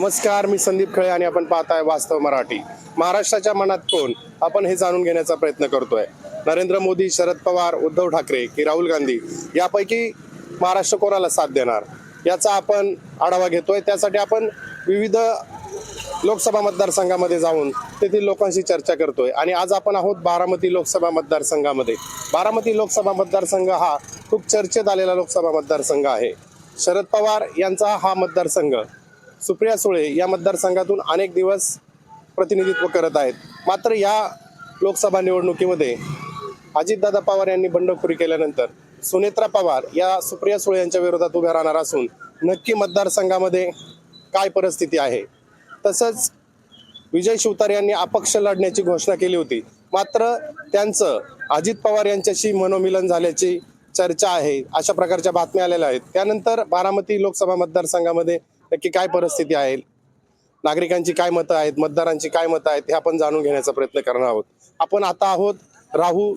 नमस्कार मी संदीप खळे आणि आपण पाहताय वास्तव मराठी. महाराष्ट्राच्या मनात कोण? आपण हे जाणून घेण्याचा प्रयत्न करतोय. नरेंद्र मोदी शरद पवार उद्धव ठाकरे की राहुल गांधी यापैकी महाराष्ट्र कोणाला साथ देणार? याचा आपण आढावा घेतोय. त्यासाठी आपण विविध लोकसभा मतदारसंघामध्ये जाऊन तेथील लोकांशी चर्चा करतोय. आणि आज आपण आहोत बारामती लोकसभा मतदारसंघामध्ये. बारामती लोकसभा मतदारसंघ हा खूप चर्चेत आलेला लोकसभा मतदारसंघ आहे. शरद पवार यांचा हा मतदारसंघ सुप्रिया सुळे या मतदारसंघातून अनेक दिवस प्रतिनिधित्व करत आहेत. मात्र या लोकसभा निवडणुकीमध्ये अजितदादा पवार यांनी बंडखोरी केल्यानंतर सुनेत्रा पवार या सुप्रिया सुळे यांच्या विरोधात उभ्या राहणार असून नक्की मतदारसंघामध्ये काय परिस्थिती आहे? तसंच विजय शिवतारे यांनी अपक्ष लढण्याची घोषणा केली होती. मात्र त्यांचं अजित पवार यांच्याशी मनोमिलन झाल्याची चर्चा आहे अशा प्रकारच्या बातम्या आलेल्या आहेत. त्यानंतर बारामती लोकसभा मतदारसंघामध्ये नक्की काय परिस्थिती आहे? नागरिकांची काय मतं आहेत? मतदारांची काय मतं आहेत? हे आपण जाणून घेण्याचा प्रयत्न करणार आहोत. आपण आता आहोत राहू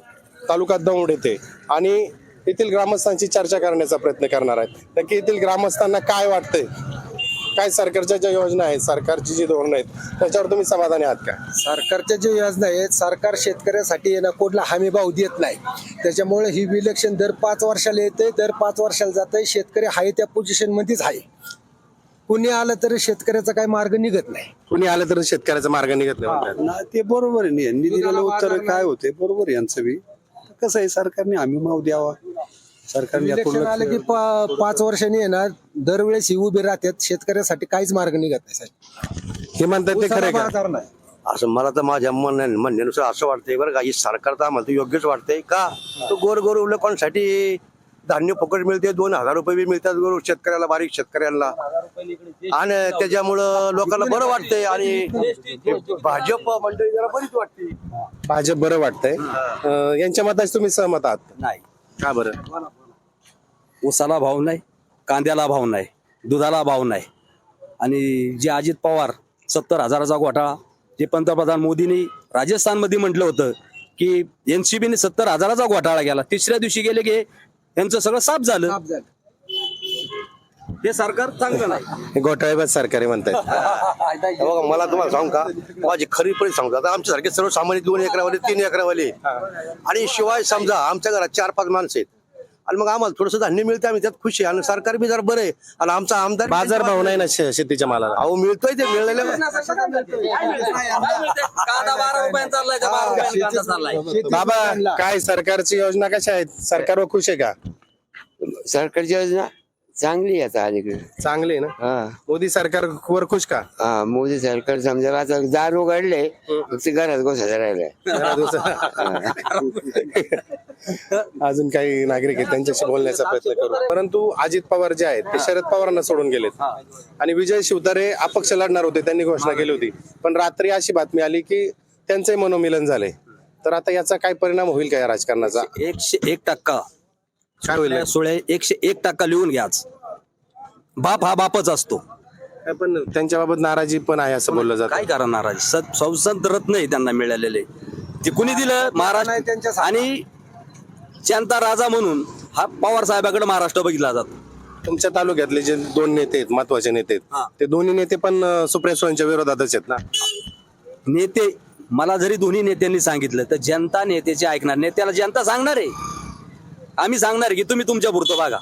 तालुका दौंड येथे आणि येथील ग्रामस्थांची चर्चा करण्याचा प्रयत्न करणार आहेत. नक्की येथील ग्रामस्थांना काय वाटतंय? काय सरकारच्या ज्या योजना आहेत सरकारची जी धोरणं आहेत त्याच्यावर तुम्ही समाधानी आहात का? सरकारच्या ज्या योजना आहेत सरकार शेतकऱ्यासाठी आहे ना कुठला हमी भाव देत नाही. त्याच्यामुळे ही इलेक्शन दर पाच वर्षाला येते दर पाच वर्षाला जात आहे शेतकरी आहे त्या पोझिशनमध्येच आहे. कुणी आलं तरी शेतकऱ्याचा काही मार्ग निघत नाही. कुणी आलं तर शेतकऱ्याचा मार्ग निघत नाही म्हणतात. ना ते बरोबर आहे. यांनी दिलेलं दुधाला उत्तर काय होते? बरोबर आहे यांचं बी. कसं आहे सरकारने हमी भाव द्यावा. सरकारने इलेक्शन आलं की पा- पाच वर्षांनी येणार दरवेळेस ही उभी राहतात. शेतकऱ्यासाठी काहीच मार्ग निघत नाही साहेब. हे म्हणतात ते खरं उसाला आहे का? बाजार नाही. असं मला तर माझ्या म्हणण्या- म्हणण्यानुसार असं वाटतंय बरं का ही सरकार तर आम्हाला तर योग्यच वाटतंय का? तो गोर गोर लोकांसाठी धान्य फुकट मिळते दोन हजार रुपये बी मिळतात गोर शेतकऱ्याला बारीक शेतकऱ्यांना. आणि त्याच्यामुळं लोकांना बरं वाटतंय आणि भाजप मंडळी जरा बरीच वाटते. भाजप बरं वाटतंय. अं, यांच्या मताशी तुम्ही सहमत आहात? नाही. का बरं? ऊसाला भाव नाही कांद्याला भाव नाही दुधाला भाव नाही. आणि जे अजित पवार सत्तर हजाराचा घोटाळा जे पंतप्रधान मोदींनी राजस्थानमध्ये म्हटलं होतं की एनसीबीने सत्तर हजाराचा घोटाळा केला. तिसऱ्या दिवशी गेले की यांचं सगळं साफ झालं. हे सरकार चांगलं नाही. हे घोटाळेबाज सरकारी म्हणतात हे बघा मला तुम्हाला सांगू का? माझी खरी पण सांगतो आता आमच्यासारखे सर्वसामान्य दोन एकरावाले तीन एकरावाले. आणि शिवाय समजा आमच्या घरात चार पाच माणसं आहेत. आणि मग आम्हाला थोडस धान्य मिळतं आम्ही त्यात खुशी आहे. आणि सरकार बी जरा बरं आहे आणि आमचा आमदार बाजार भाव नाही ना शे- शेतीच्या मालाला. अहो मिळतोय ते मिळलेलं कांदा बारा रुपयांचा चाललाय का बारा रुपयांचा कांदा चाललाय. बाबा काय सरकारची योजना कशा आहेत? सरकारवर खुश आहे का? सरकारची योजना? चांगली आहे आता अलीकडे चांगली आहे ना? हा. मोदी सरकारवर खुश का? हा मोदी सरकार समजा आता दार उघडले फक्त घरात गोसायला राहिलाय अजून काही नागरिक आहेत त्यांच्याशी बोलण्याचा प्रयत्न करू. परंतु अजित पवार जे आहेत ते शरद पवारांना सोडून गेलेत. आणि विजय शिवतारे अपक्ष लढणार होते त्यांनी घोषणा केली होती. पण रात्री अशी बातमी आली की त्यांचंही मनोमिलन झालंय. तर आता याचा काय परिणाम होईल का या राजकारणाचा? एकशे एक टक्का. काय होईल? सोळा एकशे एक टक्का लिहून घ्याच बाप हा बापच असतो. काय पण त्यांच्याबाबत नाराजी पण आहे असं बोललं जातं. काय करणार आहे? सत संसद रत्न आहे त्यांना मिळालेले. ते कुणी दिलं? महाराष्ट्र आणि जनता राजा म्हणून हा पवार साहेबाकडे महाराष्ट्र बघितला जातो. तुमच्या तालुक्यातले जे दोन नेते आहेत महत्त्वाचे नेते हा. आहेत ते दोन्ही नेते पण अं, सुप्रिया सुळेंच्या विरोधातच आहेत ना? नेते मला जरी दोन्ही नेत्यांनी सांगितलं तर जनता नेत्याचे ऐकणार. नेत्याला जनता सांगणार आहे. आम्ही सांगणार की तुम्ही तुमच्या पुरतं बघा.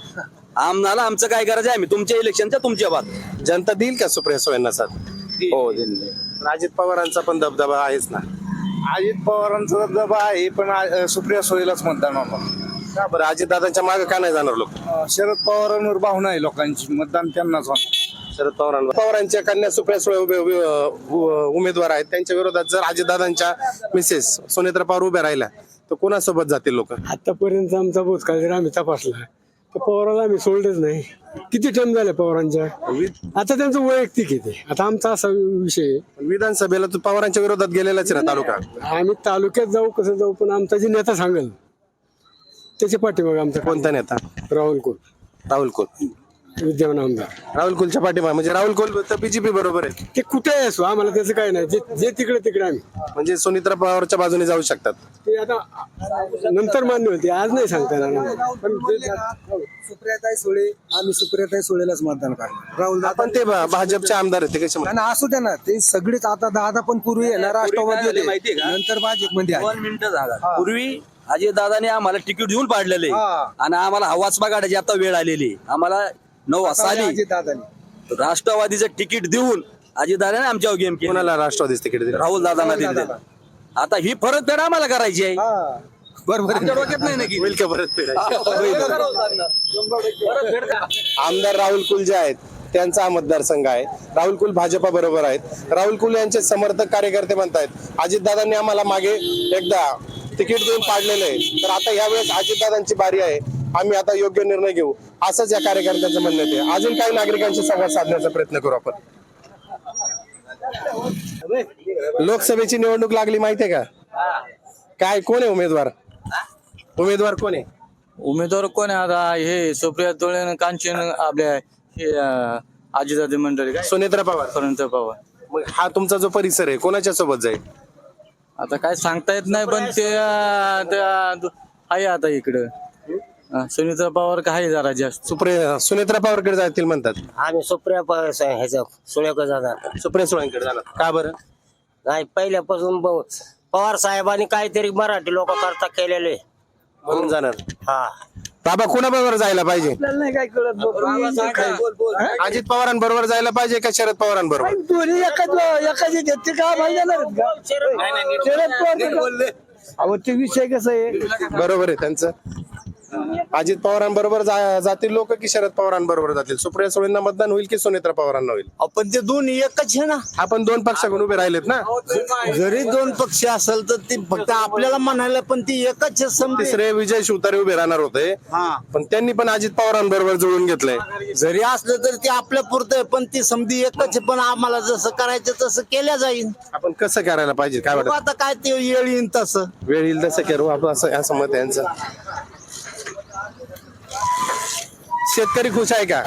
आम्हाला आमचं काय करायचं आहे? आम्ही तुमच्या इलेक्शनच्या तुमच्या बात. जनता देईल का सुप्रिया सुळेंना साथ हो दिले पण अजित पवारांचा पण दबदबा आहेच ना. अजित पवारांचा दबदबा आहे पण आ- सुप्रिया सुळेलाच मतदान होणार. का बरं? अजित दादांच्या मागे का नाही जाणार लोक? शरद पवारांवर भावना आहे लोकांची. मतदान त्यांनाच होणार. शरद पवारांना पवारांच्या कन्या सुप्रिया सुळे उभे उभे- उ- उमेदवार आहेत. त्यांच्या विरोधात जर अजितदादांच्या मिसेस सुनेत्रा पवार उभ्या राहिल्या तर कोणासोबत जातील लोक? आतापर्यंत आमचा भूतकाळ जर आम्ही तपासला तर पवाराला आम्ही सोडलेच नाही. किती टर्म झाले पवारांच्या? आता त्यांचं वैयक्तिक येते आता आमचा असा विषय आहे. विधानसभेला तू पवारांच्या विरोधात गेलेलाच आहे ना तालुका? आम्ही तालुक्यात जाऊ कसं जाऊ पण आमचा जे नेता सांगेल त्याच्या पाठीमागे आमचा कोणता नेता? राहुल कोल राहुल कोल विद्यमान आमदार. राहुल कोलच्या पाठीमागे म्हणजे राहुल कोल तर बीजेपी बरोबर आहे. ते कुठे असो आम्हाला त्याचं काही नाही. जे जे तिकडे तिकडे आम्ही. म्हणजे सुनित्रा पवारच्या बाजूने जाऊ शकतात. ते आता नंतर मान्य होते आज नाही सांगता येणार. पण जे- सुप्रियाताई सुळे आम्ही सुप्रियाताई सुळेलाच मतदान करणार. राहुल आपण ते भा- भाजपचे आमदार आहेत ते कसे म्हणतात? आणि असू द्या ना ते सगळेच आता दादा पण पूर्वी आहे ना राष्ट्रवादी झाले माहितीये होते का? नंतर भाजपमध्ये आले. दोन मिनिटं झाला. पूर्वी अजय दादाने आम्हाला तिकीट देऊन पाडलेले. हा. आणि आम्हाला हवाच बघायची आता वेळ आलेली आम्हाला नऊ अजितदादांनी. राष्ट्रवादीचं तिकीट देऊन अजय दादाने आमच्यावर गेम केला. कोणाला राष्ट्रवादीच तिकीट दिलं? राहुल दादांना राहुल दिले. आता ही परत फेड आम्हाला करायची आहे. हा. बरोबर आहे. आमच्या डोक्यात नाही ना की होईल का? परत आमदार राहुल कुल जे आहेत. त्यांचा हा मतदारसंघ आहे. राहुल कुल भाजपा बरोबर आहेत. राहुल कुल यांचे समर्थक कार्यकर्ते म्हणतायत अजितदादांनी आम्हाला मागे एकदा तिकीट देऊन पाडलेलं आहे. तर आता यावेळेस अजितदादांची बारी आहे. आम्ही आता योग्य निर्णय घेऊ. असंच या कार्यकर्त्यांचं म्हणणं आहे अजून काही नागरिकांशी संवाद साधण्याचा प्रयत्न करू आपण. लोकसभेची निवडणूक लागली माहितीये का? काय कोण आहे उमेदवार? उमेदवार कोण आहे? उमेदवार कोण आहे? आता हे सुप्रिया तोळे कांचन आपल्या हे आजीदादी मंडळी काय? सुनेत्रा पवार. पर्यंत पवार. मग हा तुमचा जो परिसर आहे कोणाच्या सोबत जाईल? आता काय सांगता येत नाही पण ते अं, त्या दु- आहे आता इकडं. अं, सुनीता पवार का आहे जरा जास्त? सुप्रिया सुनेत्रा पवारकडे जातील म्हणतात. आम्ही सुप्रिया प- स- ह्याचं सुळेकर जाणार सुप्रिया सुळेंकडे जाणार. का बरं? नाही पहिल्यापासून ब- पवार साहेबांनी काहीतरी मराठी लोक करता केलेले. म्हणून जाणार. हा. बाबा कोणाबरोबर जायला पाहिजे? नाही काय कळत अजित पवारांबरोबर जायला पाहिजे का शरद पवारांबरोबर? दोन्ही एकाच एकाची घेतली का भाई जाणार शरद पवार अहो ते विषय कसं आहे? बरोबर आहे त्यांचं. अजित पवारांबरोबर जा- जातील लोक की शरद पवारांबरोबर जातील? सुप्रिया सुळेंना मतदान होईल की सुनेत्रा पवारांना होईल? आपण ते दोन्ही एकच आहे ना. आपण दोन पक्षाकडून उभे राहिलेत ना? जरी दोन पक्ष असेल तर ती फक्त आपल्याला म्हणायला पण ती एकच आहे समजे तिसरे विजय शिवतारे उभे राहणार होते. हा. पण त्यांनी पण अजित पवारांबरोबर जुळून घेतलंय. जरी असलं तरी ते आपल्या पुरतं आहे, पण ती समधी एकच आहे. पण आम्हाला जसं करायचं तसं केल्या जाईल. आपण कसं करायला पाहिजे? काय बघू वाटत? आता काय ते येईन तसं? वेळ येईल तसं करू आपण असं असं मत आहे यांचं. शेतकरी खुश आहे का?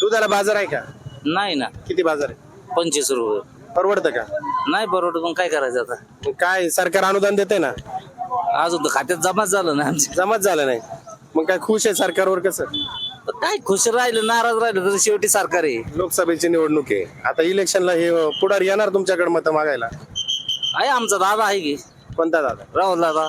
दुधाला बाजार आहे का? नाही ना. किती बाजार आहे? पंचवीस रुपये. परवडतं का? नाही बरोबर पण काय करायचं आता? मग काय सरकार अनुदान देते ना? अजून तर खात्यात जमाच झालं ना आमच्या. जमाच झालं नाही. मग काय खुश आहे सरकारवर कसं? पण काय खुश राहिलं नाराज राहिलं तर शेवटी सरकार आहे. लोकसभेची निवडणूक आहे. आता इलेक्शनला हे पुढार येणार तुमच्याकडे मतं मागायला? आहे आमचा दादा आहे की. कोणता दादा? राहुल दादा.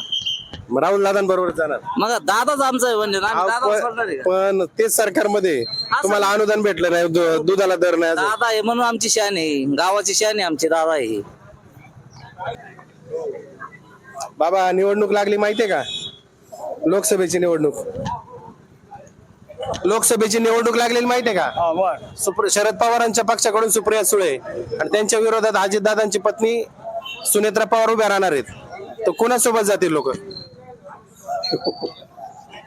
मग राहुल दादांबरोबर जाणार. मग दादाच आमचा आहे म्हणजे आम्ही दादाच आहे पण का? पण तेच सरकारमध्ये तुम्हाला अनुदान भेटलं नाही दु- दुधाला दर नाही अजून. दादा आहे म्हणून आमची शान आहे. गावाची शान आहे आमची दादा आहे. बाबा निवडणूक लागली माहितीये का? लोकसभेची निवडणूक. लोकसभेची निवडणूक लागलेली माहितीये का? सुप्र- शरद पवारांच्या पक्षाकडून सुप्रिया सुळे आणि त्यांच्या विरोधात अजितदादांची पत्नी सुनेत्रा पवार उभ्या राहणार आहेत. तर कोणासोबत जातील लोक?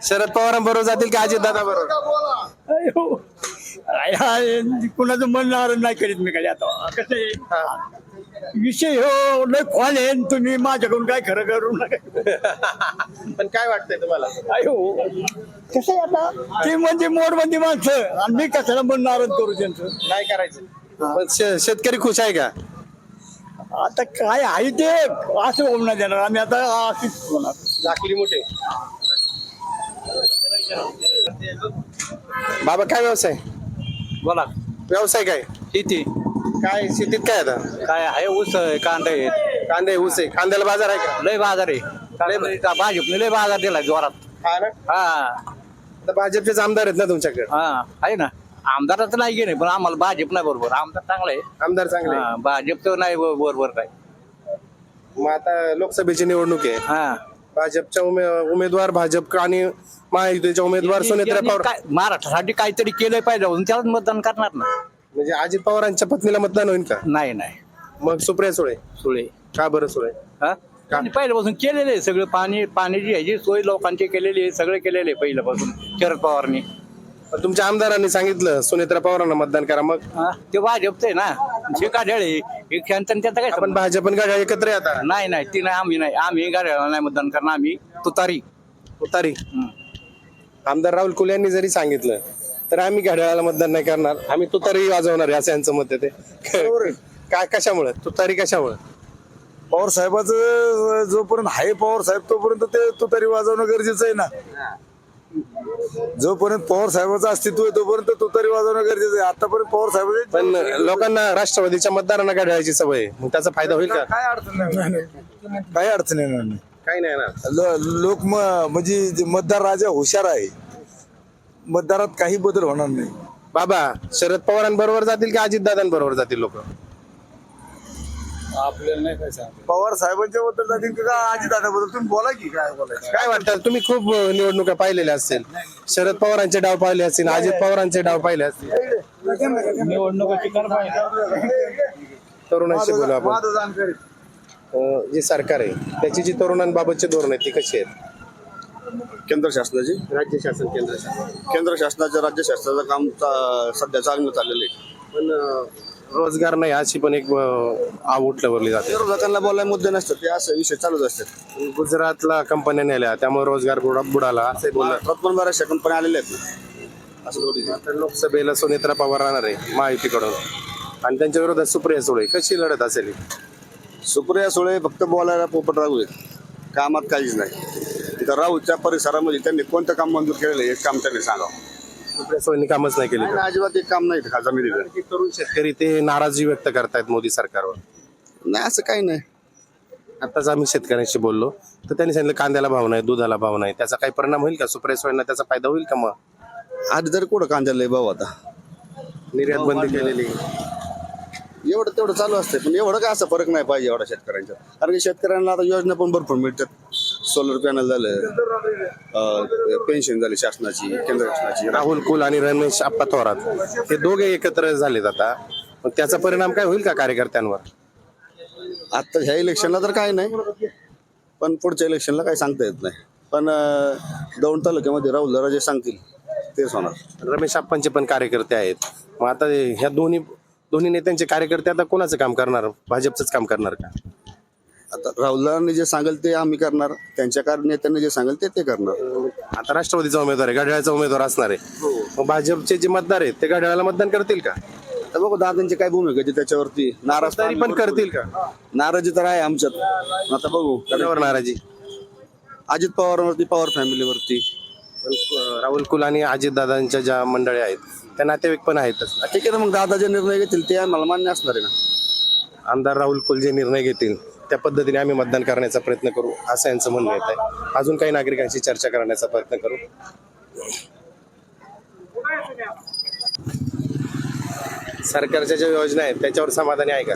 शरद पवारांबरोबर जातील की अजितदादा बरोबर? कुणाचं म्हणणार नाही करीत मी काय आता. कसं आहे? विषय हो लय खोल आहे तुम्ही माझ्याकडून काय खरं करू नका. पण काय वाटतंय तुम्हाला? अयो. कसं आहे आता? ते म्हणजे मोडबंदी माणसं. आणि मी कशाला म्हणणार करू त्यांचं? नाही करायचं. पण शे- शेतकरी खुश आहे का? आता काय आहे ते? असं होणार देणार. आम्ही आता अशीच होणार. झाकली मोठे. बाबा काय व्यवसाय? बोला. व्यवसाय काय? किती काय शेतीत काय आता? काय आहे ऊस आहे कांदा आहे. कांदे ऊस आहे. कांद्याला बाजार आहे का? लय बाजार आहे. लय भाजपने लय बाजार दिला जोरात. हा ना? हा. आता भाजपचेच आमदार आहेत ना तुमच्याकडे? हा आहे ना. आमदाराचं नाही गेले पण आम्हाला भाजप नाही बरोबर. आमदार चांगला आहे आमदार चांगले हा, भाजपचं नाही बरोबर काय. मग आता लोकसभेची निवडणूक आहे. हा. भाजपच्या उमे- उमेदवार भाजप आणि महायुतीच्या उमेदवार सुनेत्रा पवार. काय- महाराष्ट्रासाठी काहीतरी केलंय पाहिजे म्हणून त्यालाच मतदान करणार ना. म्हणजे अजित पवारांच्या पत्नीला मतदान होईल का? नाही नाही. मग सुप्रिया सुळे? सुळे. का बरं सुळे? हा? त्यांनी पहिल्यापासून केलेले आहे सगळं पाणी पाण्याची ह्याची सोय लोकांची केलेली आहे सगळं केलेलं आहे पहिल्यापासून शरद पवारनी. पण तुमच्या आमदारांनी सांगितलं सुनेत्रा पवारांना मतदान करा मग. हा, ते भाजपचं आहे ना. जे काढळे हे शांतन त्याचा काय आपण संबंध? भाजप आणि गाड्या एकत्र आहे आता. नाही नाही ती नाही आम्ही नाही. आम्ही गाड्याला नाही मतदान करणार आम्ही तुतारी. उतारी आमदार राहुल कुल यांनी जरी सांगितलं तर आम्ही घड्याळाला मतदान नाही करणार. आम्ही तुतारी वाजवणार आहे असं यांचं मत आहे ते. काय कशामुळे? तुतारी कशामुळे? पवार साहेबाचं जोपर्यंत आहे पवार साहेब तोपर्यंत ते तुतारी वाजवणं गरजेचं आहे ना. जोपर्यंत पवार साहेबाचं अस्तित्व आहे तोपर्यंत तुतारी वाजवणं गरजेचं आहे. आतापर्यंत पवार साहेब पण लोकांना राष्ट्रवादीच्या मतदारांना घड्याळाची सवय आहे. मग त्याचा फायदा होईल का? काय अडचण नाही. काय अडचण येणार नाही. काही नाही ना ल- लोक म- म्हणजे जे मतदार राजा हुशार आहे मतदारात काही बदल होणार नाही. बाबा शरद पवारांबरोबर जातील की अजितदादांबरोबर जातील लोक? पवार साहेबांच्या बद्दल जातील का आजी दादाबद्दल तुम्ही बोला की काय बोलायचं? काय वाटतं? तुम्ही खूप निवडणुका पाहिलेल्या असतील. शरद पवारांचे डाव पाहिले असतील अजित पवारांचे डाव पाहिले असतील. तरुणांशी बोलू आपण. माझं जाणकारी अं, जे सरकार आहे त्याची जी तरुणांबाबतची धोरण आहेत ती कशी आहेत? केंद्र शासनाची? राज्य शासन केंद्र शासन. केंद्र शासनाचं राज्य शासनाचं काम चा- सध्या चांगलं चाललेलं आहे. पण अं, रोजगार नाही अशी पण एक आव उठल्यावरली जाते. विरोधकांना बोलायला मुद्दे नसतात ते असे विषय चालूच असतात. गुजरातला कंपन्या नेल्या त्यामुळे रोजगार बुडा बुडाला असे महाराष्ट्रात पण बऱ्याचशा कंपन्या आलेल्या आहेत. असं थोडी लोकसभेला सुनेत्रा पवार राहणार आहे महायुतीकडून आणि त्यांच्या विरोधात सुप्रिया सुळे कशी लढत असेल ही? सुप्रिया सुळे फक्त बोलायला पोपट राहू आहेत. कामात काहीच नाही. तिथं राहूच्या परिसरामध्ये त्यांनी कोणतं काम मंजूर केलेलं आहे एक काम त्यांनी सांगावं. सुळेंनी कामच नाही केले. अजिबात एक काम नाही खासदार निधीकडे तरुण शेतकरी ते नाराजी व्यक्त करतायत मोदी सरकारवर. नाही असं काही नाही. आताच आम्ही शेतकऱ्यांशी बोललो तर त्यांनी सांगितलं कांद्याला भाव नाही दुधाला भाव नाही त्याचा काही परिणाम होईल का? सुप्रिया सुळेंना त्याचा फायदा होईल का मग? आधी तर कुठं कांद्याला भाऊ आता निर्यात बंदी केलेली. एवढं तेवढं चालू असते पण एवढं काय असं फरक नाही पाहिजे एवढा शेतकऱ्यांच्या कारण की शेतकऱ्यांना आता योजना पण भरपूर मिळतात. सोलर पॅनल झालं पेन्शन झाली शासनाची केंद्र शासनाची. राहुल कुल आणि रमेश आप्पा थोरात हे दोघे एकत्र झालेत आता. मग त्याचा परिणाम काय होईल का कार्यकर्त्यांवर? आता ह्या इलेक्शनला तर काय नाही पण पुढच्या इलेक्शनला काही सांगता येत नाही. पण दौंड तालुक्यामध्ये राहुल राजे सांगतील तेच होणार. रमेश आप्पांचे पण कार्यकर्ते आहेत. मग आता ह्या दोन्ही दोन्ही नेत्यांचे कार्यकर्ते आता कोणाचं काम करणार? भाजपचंच काम करणार का? आता राहुलदारांनी जे सांगेल ते आम्ही करणार त्यांच्या कार नेत्यांनी जे सांगेल ते ते करणार. आता राष्ट्रवादीचा उमेदवार आहे घड्याळाचा उमेदवार असणार आहे. मग भाजपचे जे मतदार आहेत ते घड्याळाला मतदान करतील का? तर बघू दादांची काय भूमिका आहे ती त्याच्यावरती नाराज तरी पण करतील का? नाराजी तर आहे आमच्यात. आता बघू. कशावर नाराजी? अजित पवारांवरती पवार फॅमिलीवरती. राहुल कुल आणि अजितदादांच्या ज्या मंडळी आहेत त्या नातेवाईक पण आहेतच. ठीक आहे ना मग दादा जे निर्णय घेतील ते आम्हाला मान्य असणार आहे ना? आमदार राहुल कुल जे निर्णय घेतील त्या पद्धतीने आम्ही मतदान करण्याचा प्रयत्न करू असं यांचं म्हणणं येत आहे. अजून काही नागरिकांशी चर्चा करण्याचा प्रयत्न करू. सरकारच्या ज्या योजना आहेत त्याच्यावर समाधानी आहे का?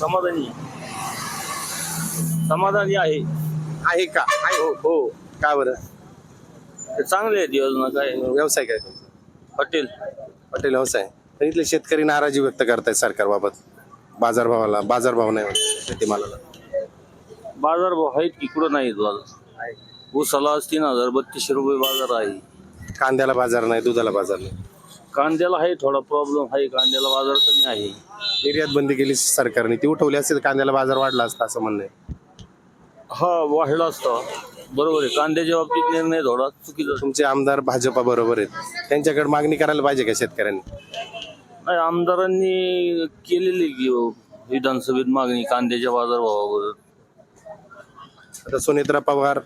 समाधानी. समाधानी आहे. आहे का? आहे हो हो. का बरं? ते चांगले आहेत योजना काय? व्यवसाय काय तुमचा? हॉटेल. हॉटेल व्यवसाय. तर इथले शेतकरी नाराजी व्यक्त करतायत सरकारबाबत. बाजारभावाला बाजारभाव नाही म्हणत शेतीमालाला. बाजार भाव आहेत की कुठं नाहीत बाजार ऊसाला तीन हजार बत्तीसशे रुपये बाजार आहे. कांद्याला बाजार नाही दुधाला बाजार नाही. कांद्याला आहे थोडा प्रॉब्लेम आहे कांद्याला बाजार कमी आहे. निर्यात बंदी केली सरकारने ती उठवली असेल कांद्याला बाजार वाढला असता असं म्हणणं आहे. हा वाढला असता. बरोबर आहे. कांद्याच्या बाबतीत निर्णय थोडा चुकीचा. तुमचे आमदार भाजपा बरोबर आहेत. त्यांच्याकडे मागणी करायला पाहिजे का शेतकऱ्यांनी? नाही आमदारांनी केलेली की हो, विधानसभेत मागणी कांद्याच्या बाजारभावावर. आता सुनेत्रा पवार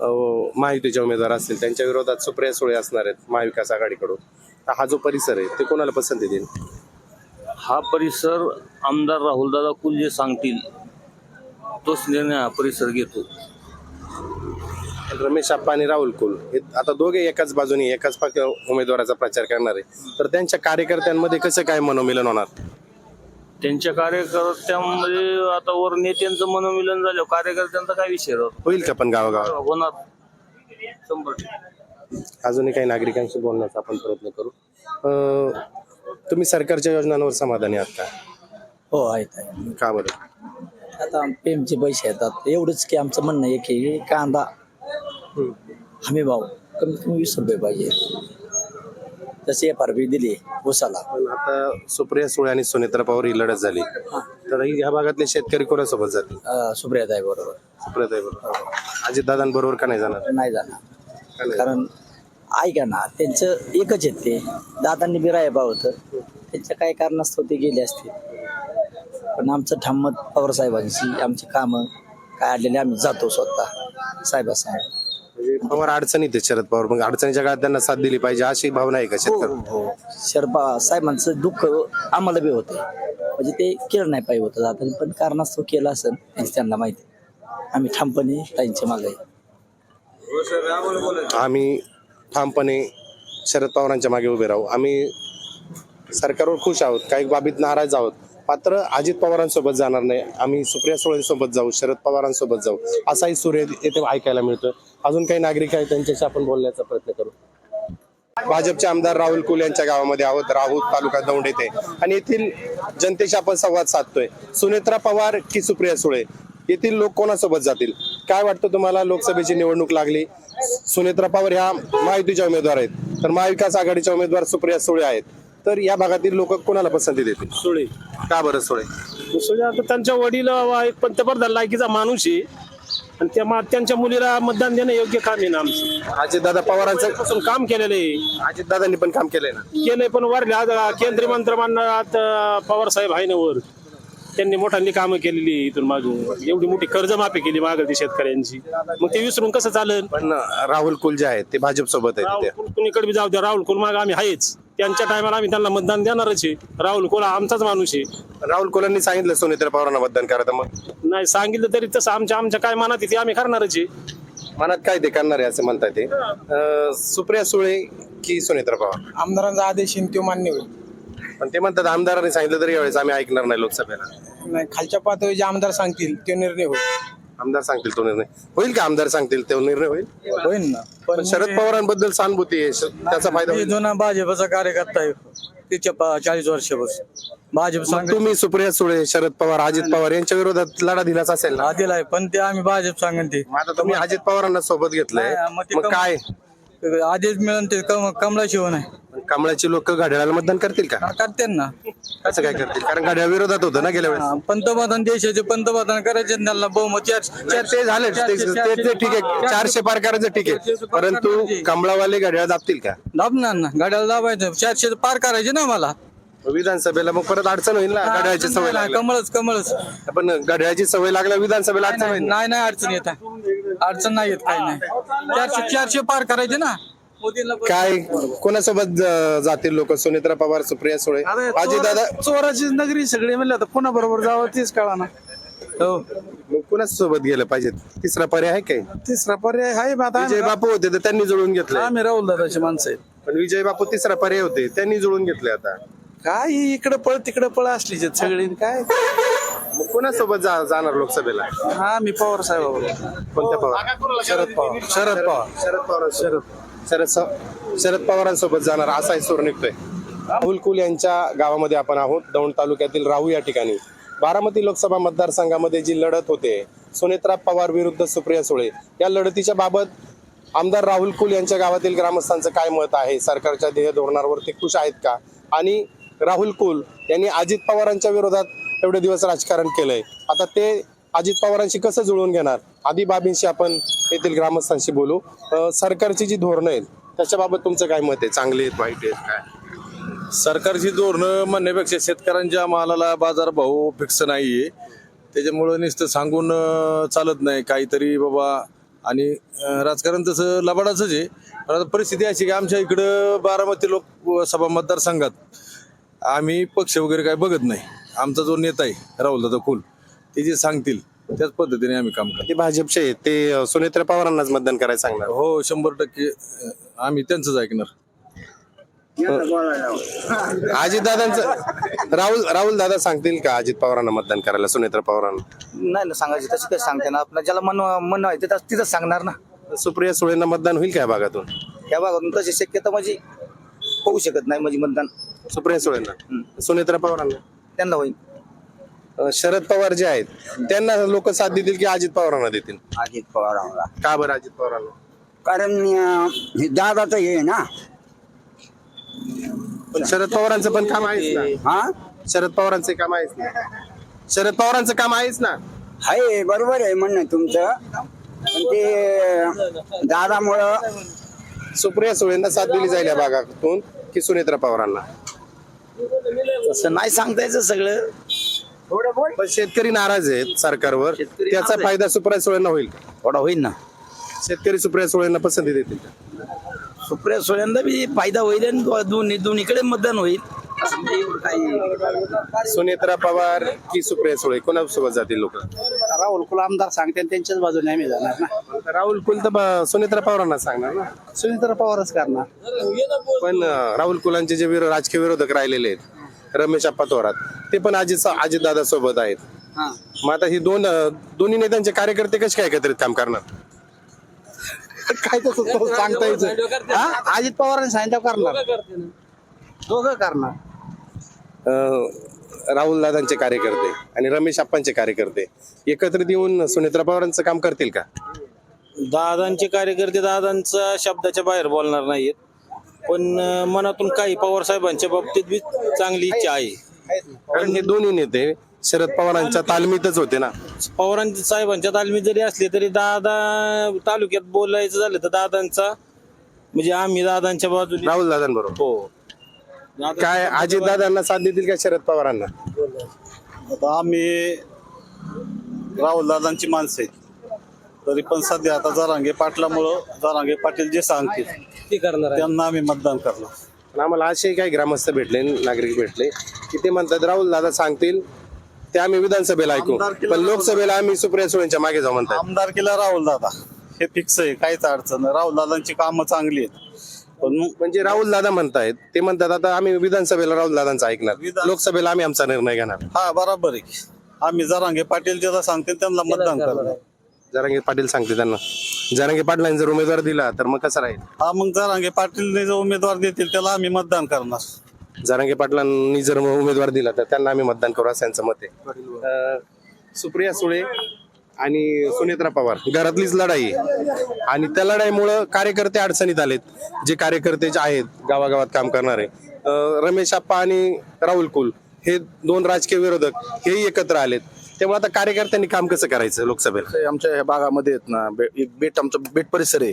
अं, महायुतीचे उमेदवार असतील त्यांच्या विरोधात सुप्रिया सुळे असणार आहेत महाविकास आघाडीकडून. तर हा जो परिसर आहे ते कोणाला पसंती देईल? हा परिसर आमदार राहुलदादा कुल जे सांगतील. तोच निर्णय हा परिसर घेतो. रमेश आप्पा आणि राहुल कुल. हे आता दोघे एकाच बाजूने एकाच पक्ष उमेदवाराचा प्रचार करणार आहे. तर त्यांच्या कार्यकर्त्यांमध्ये कसं काय मनोमिलन होणार? त्यांच्या कार्यकर्त्यांमध्ये आता वर नेत्यांचं मनोमिलन झालं कार्यकर्त्यांचा काय विषय राहतो? होईल का पण गावागावात होणार. शंभर टक्के. अजूनही काही नागरिकांशी बोलण्याचा आपण प्रयत्न करू. अं, तुम्ही सरकारच्या योजनांवर समाधानी आहात का? हो आहेत आहे. का बरं? आता पेमचे पैसे येतात. एवढंच की आमचं म्हणणं आहे की कांदा हमी भाव कमीत कमी वीस रुपये पाहिजे. जशी एफ आर पी दिली उसाला. पण आता सुप्रिया सुळे आणि सुनेत्रा पवार ही लढत झाली. तर ही ह्या भागातले शेतकरी कोणासोबत जातील? अं, सुप्रियाताई बरोबर. सुप्रियाताई बरोबर. अजितदादांबरोबर का नाही जाणार? नाही जाणार. का नाही? कारण ऐका ना त्यांचं एकच आहेत ते. दादांनी बी राय होतं. त्यांच्या काय कारणास्तव ते गेले असते पण आमचं ठाम मत पवार साहेबांची आमची कामं काय आलेले आम्ही जातो स्वतः. साहेबासमोर. म्हणजे पवार अडचणीत आहेत शरद पवार. मग अडचणीच्या काळात त्यांना साथ दिली पाहिजे अशी भावना आहे का शेतकरी हो. शरपा साहेबांचं दुःख आम्हाला बी होतं म्हणजे ते केलं नाही पाहिजे होतं आता. पण कारणास्तव केलं असेल यांचं त्यांना माहिती आम्ही ठामपणे त्यांच्या मागे आहे. आम्ही ठामपणे शरद पवारांच्या मागे उभे राहू. आम्ही सरकारवर खुश आहोत काही बाबीत नाराज आहोत. मात्र अजित पवारांसोबत जाणार नाही. आम्ही सुप्रिया सुळेंसोबत जाऊ शरद पवारांसोबत जाऊ असाही सूर्य येथे ऐकायला मिळतोय. अजून काही नागरिक आहेत त्यांच्याशी आपण बोलण्याचा प्रयत्न करू. भाजपचे आमदार राहुल कुल यांच्या गावामध्ये आहोत. राहुल तालुका दौंड येथे. आणि येथील जनतेशी आपण संवाद साधतोय. सुनेत्रा पवार की सुप्रिया सुळे? येथील लोक कोणासोबत जातील? काय वाटतं तुम्हाला? लोकसभेची निवडणूक लागली. सुनेत्रा पवार ह्या महायुतीच्या उमेदवार आहेत. तर महाविकास आघाडीच्या उमेदवार सुप्रिया सुळे आहेत. तर या भागातील लोक कोणाला पसंती देतील? सुळे. का बरं सुळे? सुळे आता त्यांच्या वडील एक पंतप्रधान लायकीचा माणूस आहे. आणि त्या मा- त्यांच्या मुलीला मतदान देणं योग्य काम आहे ना आमचं. अजित दादा पवारांचं पासून काम केलेलं आहे. अजित दादांनी पण काम केलंय ना? केलंय पण आता केंद्रीय मंत्रिमंडळात अं, पवार साहेब आहे ना वर. त्यांनी मोठांनी कामं केलेली इथून मागून. एवढी मोठी कर्जमाफी केली मागं शेतकऱ्यांची. मग ते विसरून कसं चालेल पण राहुल कुल जे आहेत ते भाजप सोबत आहेत राहुल ते कुल कुणीकडे बी जाऊ द्या. राहुल कुल माग आम्ही आहेच. त्यांच्या टायमाला आम्ही त्यांना मतदान देणारच आहे. राहुल कुल हा आमचाच माणूस आहे. राहुल कुलांनी सांगितलं सुनेत्रा पवारांना मतदान करा तर मग? नाही सांगितलं तरी तसं आमच्या आमच्या काय मनात आहे ते आम्ही करणारच आहे. मनात काय ते करणार आहे असं म्हणताय ते? अं, सुप्रिया सुळे की सुनेत्रा पवार? आमदारांचा आदेश येईन तो मान्य होईल. पण ते म्हणतात आमदारांनी सांगितलं तरी यावेळेस आम्ही ऐकणार नाही लोकसभेला. नाही खालच्या पातळीवर जे आमदार सांगतील ते निर्णय होईल. आमदार सांगतील तो निर्णय. होईल का आमदार सांगतील तो निर्णय होईल? होईल ना. पण शरद पवारांबद्दल सहानुभूती आहे. श- त्याचा फायदा मी होईल. जुना भाजपचा कार्यकर्ता आहे. तिच्या पा- चाळीस वर्षापासून. भाजप मग सांगत तुम्ही सुप्रिया सुळे शरद पवार अजित पवार यांच्या विरोधात लढा दिलाच असेल ना? आदिल आहे पण ते आम्ही भाजप सांगन ते. मग आता तुम्ही अजित पवारांना सोबत घेतलंय. नाही, मग ते मग कम- काय? आदेश मिळून ते कम कमला शिवण आहे. कमळाची लोक घड्याळाला मतदान करतील का? करते ना. कसं काय करतील? कारण घड्याळ विरोधात होतं ना गेल्या वेळेस. हा, पंतप्रधान देशाचे पंतप्रधान करायचे आणि त्यांना बहुमत. चार चार- ते झालं. ते ते- ते ठीक आहे. चारशे पार करायचं ठीक आहे. परंतु कमळावाले घड्याळ दाबतील का? दाबणार ना. गाड्याला दाबायचं. चारशे पार करायचे ना मला विधानसभेला मग परत अडचण होईल ना? घड्याळची सवय लागली कमळच कमळच पण घड्याळची सवय लागल्या विधानसभेला अडचण नाही होईल. नाही नाही अडचण येत. अडचण नाही येत काही नाही. चारशे चारशे पार करायचे ना. काय? कोणासोबत जातील लोक? सुनेत्रा पवार सुप्रिया सुळे? अजित दादा चोराची नगरी सगळी म्हणलं तर कोणा बरोबर जावं तेच कळा ना हो. मग कुणासोबत गेलं पाहिजे? तिसरा पर्याय आहे काय? तिसरा पर्याय आहे बा आता विजय आम्ही- बापू होते तर त्यांनी जुळून घेतले आम्ही राहुल दादाची माणसं आहेत. पण विजय बापू तिसरा पर्याय होते त्यांनी जुळून घेतले आता. काय इकडे पळ तिकडे पळ आहेत सगळी काय? मग कुणासोबत जा जाणार लोकसभेला? हा मी पवार साहेब कोणत्या पवार? शरद पवार. शरद पवार. शरद पवार. शरद शरद शरद पवारांसोबत जाणार असा सूर निघतोय. राहुल कुल यांच्या गावामध्ये आपण आहोत दौंड तालुक्यातील राहू या ठिकाणी. बारामती लोकसभा मतदारसंघामध्ये जी लढत होते सुनेत्रा पवार विरुद्ध सुप्रिया सुळे. या लढतीच्या बाबत आमदार राहुल कुल यांच्या गावातील ग्रामस्थांचं काय मत आहे? सरकारच्या ध्येय धोरणावर ते खुश आहेत का? आणि राहुल कुल यांनी अजित पवारांच्या विरोधात एवढे दिवस राजकारण केलंय. आता ते अजित पवारांशी कसं जुळवून घेणार? आदी बाबींशी आपण येथील ग्रामस्थांशी बोलू. सरकारची जी धोरणं आहेत त्याच्याबाबत तुमचं काय मत आहे? चांगले आहेत वाईट आहेत काय? सरकारची धोरणं म्हणण्यापेक्षा शेतकऱ्यांच्या मालाला बाजारभाव फिक्स नाहीये. त्याच्यामुळं नुसतं सांगून चालत नाही काहीतरी बाबा. आणि राजकारण तसं लबाडाचंच आहे. पण आता परिस्थिती अशी की आमच्या इकडं बारामती लोकसभा मतदारसंघात आम्ही पक्ष वगैरे काय बघत नाही. आमचा जो नेता आहे राहुल दादा कुल ते जे सांगतील त्याच पद्धतीने आम्ही काम करतो. ते भाजपचे आहेत. ते सुनेत्रा पवारांनाच मतदान करायला सांगणार. हो शंभर टक्के अं, आम्ही त्यांचंच ऐकणार. अजित दादांचं राहुल राहुल दादा सांगतील का अजित पवारांना मतदान करायला सुनेत्रा पवारांना? नाही ना सांगायची तशी काही सांगते ना. आपलं ज्याला मन मन आहे ते तसं- तिथंच सांगणार ना. सुप्रिया सुळेंना मतदान होईल का या भागातून? या भागातून तशी शक्यता म्हणजे होऊ शकत नाही म्हणजे मतदान. सुप्रिया सुळेंना. सुनेत्रा पवारांना. त्यांना होईल. अं, शरद पवार जे आहेत त्यांना लोक साथ देतील की अजित पवारांना देतील? अजित पवारांना. का बरं अजित पवारांना? कारण अं, हे दादाचं हे आहे ना. पण शरद पवारांचं पण काम आहेच ना. हा? शरद पवारांचं काम आहेच ना. शरद पवारांचं काम आहेच ना. आहे बरोबर आहे म्हणणं तुमचं. पण ते दादामुळं सुप्रिया सुळेंना साथ दिली जाईल या भागातून. की सुनेत्रा पवारांना. तसं नाही सांगता यायचं सगळं. पण शेतकरी नाराज आहेत सरकारवर. त्याचा फायदा सुप्रिया सुळेंना होईल का? थोडा होईल ना. शेतकरी सुप्रिया सुळेंना पसंती देतील का? सुप्रिया सुळेंना बी फायदा होईल आणि दो- दोन्ही दोन्हीकडे मतदान होईल. असं एवढं काही सुनेत्रा पवार की सुप्रिया सुळे? कोणासोबत जातील लोक? राहुल कुल आमदार सांगते त्यांच्याच बाजूने आम्ही जाणार ना. राहुल कुल तर ब- सुनेत्रा पवारांना सांगणार ना? सुनीता पवारच करणार. पण अं, राहुल कुलांचे जे विरो राजकीय विरोधक राहिलेले आहेत रमेश अप्पा थोरात ते पण अजित अजित दादा सोबत आहेत. मग आता ही दोन अं, दोन्ही नेत्यांचे कार्यकर्ते कसे काय एकत्रित काम करणार? काय तसं सांगता यायचं हा? अजित पवारांनी सांगितलं करणार. दोघं करणार. राहुल दादांचे कार्यकर्ते आणि रमेश अप्पांचे कार्यकर्ते एकत्रित येऊन सुनेत्रा पवारांचं काम करतील का? दादांचे कार्यकर्ते दादांचा शब्दाच्या बाहेर बोलणार नाहीत. पण अं, मनातून काही पवार साहेबांच्या बाबतीत बी चांगली इच्छा आहे. कारण हे दोन्ही नेते शरद पवारांच्या तालमीतच होते ना. पवारांच्या साहेबांच्या तालमीत जरी असले तरी दादा तालुक्यात बोलायचं झालं तर दादांचा म्हणजे आम्ही दादांच्या बाजूने राहुल दादांबरोबर. हो. काय अजित दादांना साथ देतील का शरद पवारांना? आता आम्ही राहुल दादांची माणसं आहेत. तरी पण सध्या आता जरांगे पाटलामुळं जरांगे पाटील जे सांगतील त्यांना आम्ही मतदान करणार. पण आम्हाला असे काही ग्रामस्थ भेटले नागरिक भेटले की ते म्हणतात राहुल दादा सांगतील ते आम्ही विधानसभेला ऐकू. पण लोकसभेला आम्ही सुप्रिया सुळेंच्या मागे जाऊ म्हणतात. आमदारकीला राहुल दादा. हे फिक्स आहे काहीच अडचण नाही. राहुल दादांची कामं चांगली आहेत. पण म्हणजे राहुल दादा म्हणतायत ते म्हणतात आता आम्ही विधानसभेला राहुल दादांचा ऐकणार. विधान- लोकसभेला आम्ही आमचा निर्णय घेणार. हा बरोबर आहे. आम्ही जरांगे पाटील ज्याला सांगतील त्यांना मतदान करणार. जरांगे पाटील सांगते त्यांना. जरांगे पाटलांनी जर उमेदवार दिला तर मग कसं राहील? हा मग जरांगे पाटील जो उमेदवार देतील त्याला आम्ही मतदान करणार. जरांगे पाटलांनी जर उमेदवार दिला तर त्यांना आम्ही मतदान करू असं त्यांचं मत आहे. अं, सुप्रिया सुळे आणि सुनेत्रा पवार. घरातलीच लढाई. आहे आणि त्या लढाईमुळं कार्यकर्ते अडचणीत आलेत. जे कार्यकर्ते जे आहेत गावागावात काम करणारे. रमेश आप्पा आणि राहुल कुल हे दोन राजकीय विरोधक हेही एकत्र आलेत. त्यामुळे आता कार्यकर्त्यांनी काम कसं करायचं लोकसभेला? आमच्या ह्या भागामध्ये आहेत ना बे- एक बेट आमचं बेट परिसर आहे.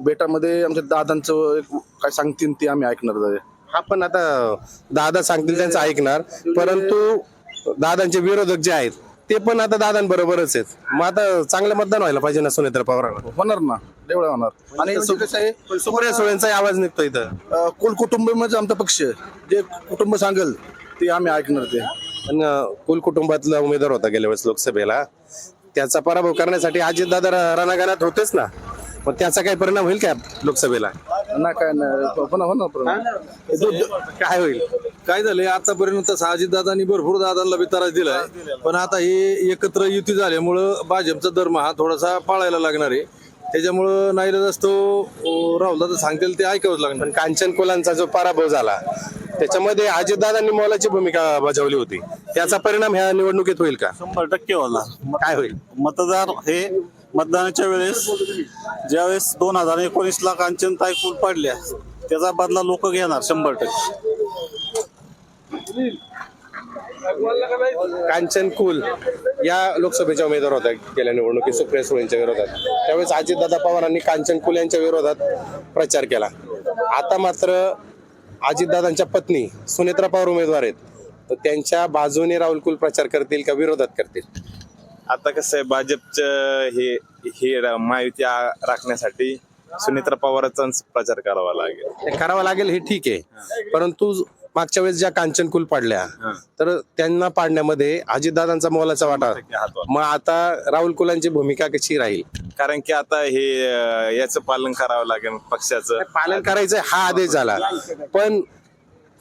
बेटामध्ये आमच्या दादांचं काय सांगतील ते आम्ही ऐकणार हा पण आता दादा सांगतील त्यांचं ऐकणार. परंतु दादांचे विरोधक जे आहेत ते पण आता दादांबरोबरच आहेत. मग आता चांगलं मतदान व्हायला पाहिजे ना सुनेत्र पवारांना? होणार ना. तेवढं होणार. आणि म्हणजे कसं आहे पण सुप्रिया सुळेंचाही आवाज निघतो इथं. अं, कुल कुटुंब म्हणजे आमचा पक्ष आहे. जे कुटुंब सांगेल ते आम्ही ऐकणार ते. पण अं, कुल कुटुंबातला उमेदवार होता गेल्या वेळेस लोकसभेला. त्याचा पराभव करण्यासाठी अजितदादा र- रणांगणात होतेच ना. मग त्याचा काही परिणाम होईल का लोकसभेला? नाही काय नाही पण होणार पण. काय होईल? काय झालंय? आतापर्यंत अजित दादांनी भरपूर दादांना बी त्रास दिलाय. पण आता हे एकत्र युती झाल्यामुळं भाजपचा धर्म हा थोडासा पाळायला लागणार आहे. त्याच्यामुळं नाईलाज असतो राहुल दादा सांगतील ते ऐकावंच लागणार. पण कांचन कुलांचा जो पराभव झाला त्याच्यामध्ये अजितदादांनी मोलाची भूमिका बजावली होती. त्याचा परिणाम ह्या निवडणुकीत होईल का? शंभर टक्के होणार. काय होईल? मतदार हे मतदानाच्या वेळेस ज्यावेळेस दोन हजार एकोणीस ला कांचन ताई कुल पाडल्या त्याचा बदला लोक घेणार शंभर टक्के. कांचन कुल या लोकसभेच्या उमेदवार होत्या गेल्या निवडणुकीत सुप्रिया सुळेंच्या विरोधात. त्यावेळेस अजितदादा पवारांनी कांचन कुल यांच्या विरोधात प्रचार केला. आता मात्र अजितदादांच्या पत्नी सुनेत्रा पवार उमेदवार आहेत. तर त्यांच्या बाजूने राहुल कुल प्रचार करतील का विरोधात करतील? आता कसं आहे भाजपचं हे हे आ- राखण्यासाठी सुनेत्रा पवारांचाच प्रचार करावा लागेल. ते करावं लागेल हे ठीक आहे. परंतु मागच्या वेळेस ज्या कांचन कुल पाडल्या तर त्यांना पाडण्यामध्ये अजितदादांचा मोलाचा वाटा. मग आता राहुल कुलांची भूमिका कशी राहील? कारण की आता हे याचं पालन करावं लागेल पक्षाचं. पालन करायचं हा आदेश झाला. पण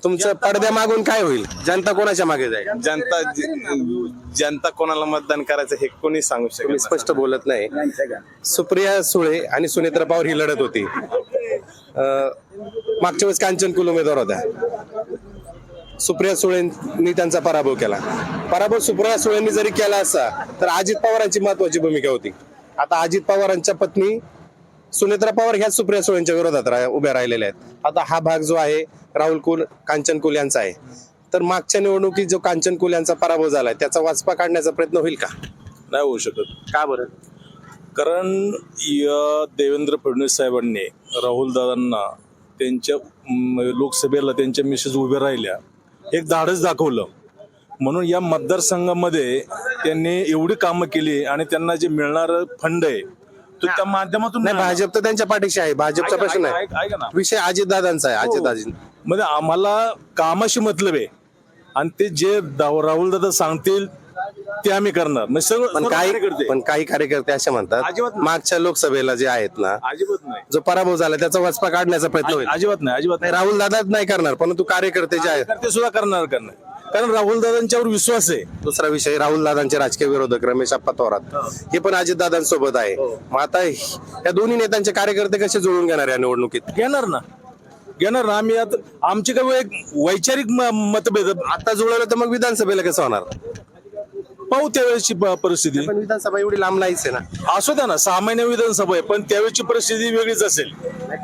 तुमचं पडद्या मागून काय होईल? जनता कोणाच्या मागे जाईल? जनता जनता कोणाला मतदान करायचं हे कोणी सांगू शकत नाही. स्पष्ट बोलत नाही. सुप्रिया सुळे आणि सुनेत्रा पवार ही लढत होती. अं, मागच्या वेळेस कांचन कुल उमेदवार होत्या सुप्रिया सुळेंनी त्यांचा पराभव केला. पराभव सुप्रिया सुळेंनी जरी केला असता तर अजित पवारांची महत्वाची भूमिका होती. आता अजित पवारांच्या पत्नी सुनेत्रा पवार ह्या सुप्रिया सुळेंच्या विरोधात रा- उभ्या राहिलेल्या आहेत. आता हा भाग जो आहे राहुल कुल कांचन कुल यांचा आहे. तर मागच्या निवडणुकीत जो कांचन कुल यांचा पराभव झालाय त्याचा वाचपा काढण्याचा प्रयत्न होईल का? नाही होऊ शकत. का बरं? कारण या देवेंद्र फडणवीस साहेबांनी राहुल दादांना त्यांच्या लोकसभेला त्यांच्या मिसेस उभ्या राहिल्या. एक धाडस दाखवलं. म्हणून या मतदारसंघामध्ये त्यांनी एवढी कामं केली आणि त्यांना जे मिळणार फंड आहे तो त्या माध्यमातून नाही. भाजप तर त्यांच्या पाठीशी आहे. भाजपचा प्रश्न आहे. विषय अजितदादांचा आहे अजितदाजी म्हणजे आम्हाला कामाशी मतलब आहे. आणि ते जे राहुल दादा सांगतील ते आम्ही करणार. म्हणजे सगळं पण सर्व काही कार्यकर्ते. पण काही कार्यकर्ते असे म्हणतात नाही. मागच्या लोकसभेला जे आहेत ना अजिबात नाही. जो पराभव झाला त्याचा वचपा काढण्याचा प्रयत्न होईल. अजिबात नाही अजिबात नाही राहुल दादा नाही करणार परंतु कार्यकर्ते जे आहेत कार्यकर्ते सुद्धा करणार करणार कारण राहुल दादांच्यावर विश्वास आहे. दुसरा विषय राहुल दादांचे राजकीय विरोधक रमेश अप्पा थोरात. हे. पण अजितदादांसोबत आहे. मग आता या दोन्ही नेत्यांचे कार्यकर्ते कसे जुळून घेणार या निवडणुकीत? घेणार ना. घेणार ना आम्ही आता आमची काही एक वैचारिक मतभेद आता जुळवलं तर मग विधानसभेला कसं होणार? पाहू त्यावेळेची परिस्थिती. पण विधानसभा एवढी लांब नाहीच आहे ना. असू द्या ना सहा महिने विधानसभा आहे पण त्यावेळेची परिस्थिती वेगळीच असेल.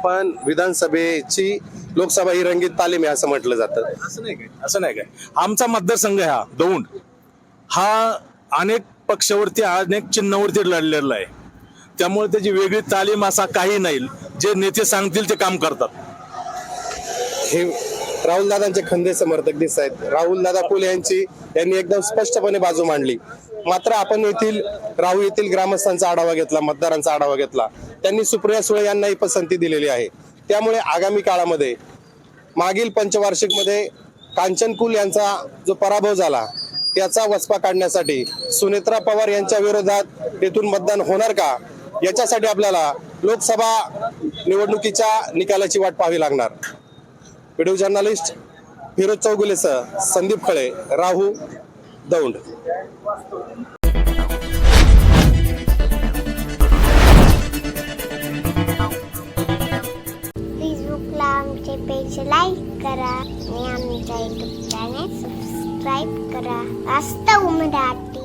पण विधानसभेची लोकसभा ही रंगीत तालीम आहे असं म्हटलं जातं. असं नाही काय? असं नाही काय? आमचा मतदारसंघ हा दौंड. हा अनेक पक्षावरती अनेक चिन्हावरती लढलेला आहे. त्यामुळे त्याची वेगळी तालीम असा काही नाही. जे नेते सांगतील ते काम करतात. हे राहुल दादांचे खंदे समर्थक दिसत आहेत. राहुल दादा कुल यांची यांनी एकदम स्पष्टपणे बाजू मांडली. मात्र आपण येथील राहू येथील ग्रामस्थांचा आढावा घेतला मतदारांचा आढावा घेतला. त्यांनी सुप्रिया सुळे यांनाही पसंती दिलेली आहे. त्यामुळे आगामी काळामध्ये मागील पंचवार्षिकमध्ये कांचन कुल यांचा जो पराभव झाला त्याचा वचपा काढण्यासाठी सुनेत्रा पवार यांच्या विरोधात येथून मतदान होणार का? याच्यासाठी आपल्याला लोकसभा निवडणुकीच्या निकालाची वाट पाहावी लागणार. व्हिडिओ जर्नलिस्ट फिरोज चौगुलेसह संदीप खळे राहू दौंड आमचे पेज लाईक करा. आणि आमच्या युट्यूब चॅनेल सबस्क्राईब करा. वास्तव मराठी